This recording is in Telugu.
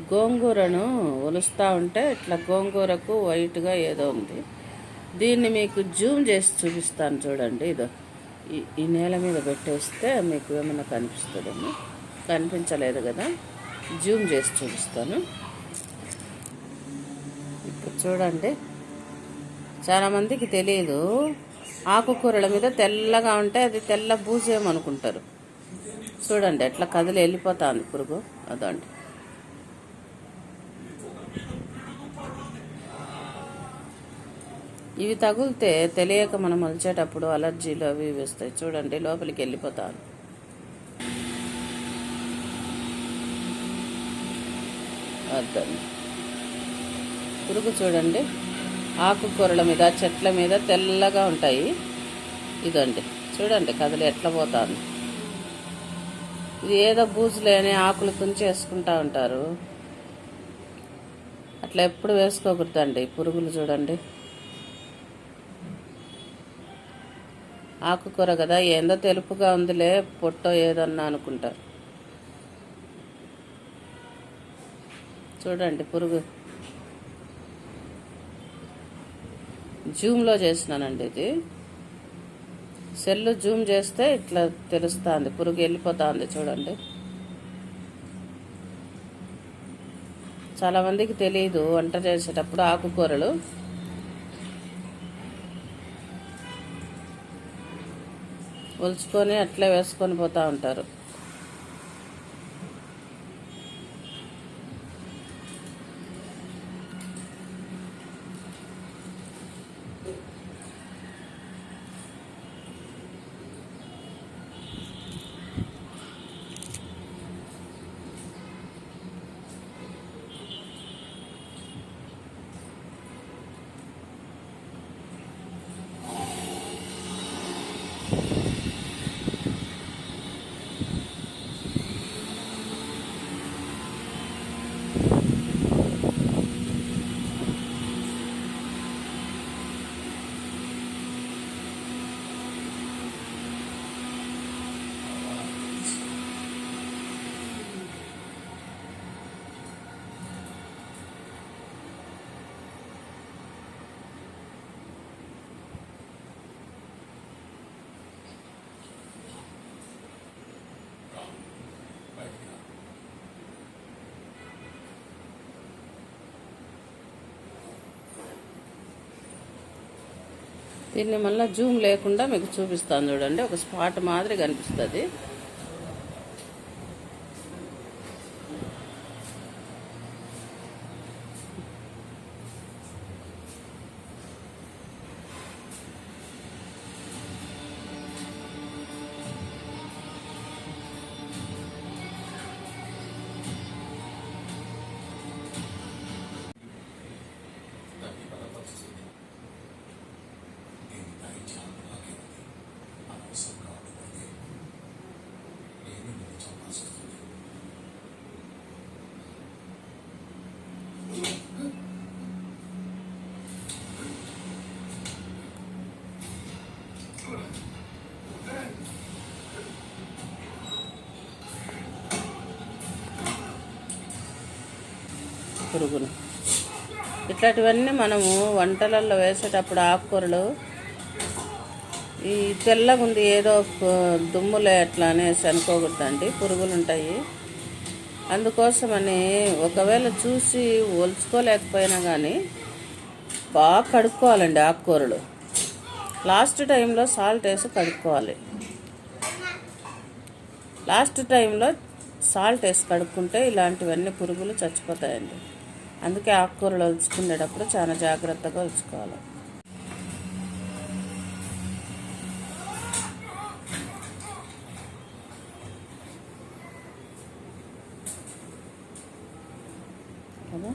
గోంగూరను ఒలుస్తూ ఉంటే ఇట్లా గోంగూరకు వైట్గా ఏదో ఉంది. దీన్ని మీకు జూమ్ చేసి చూపిస్తాను చూడండి. ఇదో ఈ ఈ నేల మీద పెట్టేస్తే మీకు ఏమైనా కనిపిస్తుందేమో. కనిపించలేదు కదా. జూమ్ చేసి చూపిస్తాను. ఇప్పుడు చూడండి. చాలామందికి తెలియదు ఆకుకూరల మీద తెల్లగా ఉంటే అది తెల్ల బూజేమనుకుంటారు. చూడండి ఎట్లా కదిలి వెళ్ళిపోతుంది పురుగు. అదండి. ఇవి తగిలితే తెలియక మనం మలిచేటప్పుడు అలర్జీలు అవి ఇవి వస్తాయి. చూడండి లోపలికి వెళ్ళిపోతాను. అదండి పురుగు చూడండి. ఆకుకూరల మీద చెట్ల మీద తెల్లగా ఉంటాయి. ఇదండి. చూడండి కదలి ఎట్లా పోతాను. ఇది ఏదో బూజులేని ఆకులు తుంచేసుకుంటా ఉంటారు. అట్లా ఎప్పుడు వేసుకోకూడదండి. పురుగులు చూడండి. ఆకుకూర కదా ఏందో తెలుపుగా ఉందిలే పొట్టో ఏదన్నా అనుకుంటారు చూడండి పురుగు. జూమ్లో చేసినానండి ఇది. సెల్ జూమ్ చేస్తే ఇట్లా తెలుస్తుంది పురుగు వెళ్ళిపోతుంది చూడండి. చాలామందికి తెలియదు వంట చేసేటప్పుడు ఆకుకూరలు. ఒలుచుకొని అట్లే వేసుకొని పోతూ ఉంటారు. దీన్ని మళ్ళీ జూమ్ లేకుండా మీకు చూపిస్తాను చూడండి. ఒక స్పాట్ మాదిరి కనిపిస్తుంది పురుగులు. ఇట్లాంటివన్నీ మనము వంటలలో వేసేటప్పుడు ఆకుకూరలు ఈ తెల్లగా ఉంది ఏదో దుమ్ములే అట్లా అనేసి అనుకోకూడదండి పురుగులు ఉంటాయి అందుకోసమని ఒకవేళ చూసి ఒలుచుకోలేకపోయినా కానీ బాగా కడుక్కోవాలండి ఆకుకూరలు. లాస్ట్ టైంలో సాల్ట్ వేసి కడుక్కోవాలి. లాస్ట్ టైంలో సాల్ట్ వేసి కడుక్కుంటే ఇలాంటివన్నీ పురుగులు చచ్చిపోతాయండి. అందుకే ఆకుకూరలు ఒలుచుకునేటప్పుడు చాలా జాగ్రత్తగా ఉంచుకోవాలి కదా?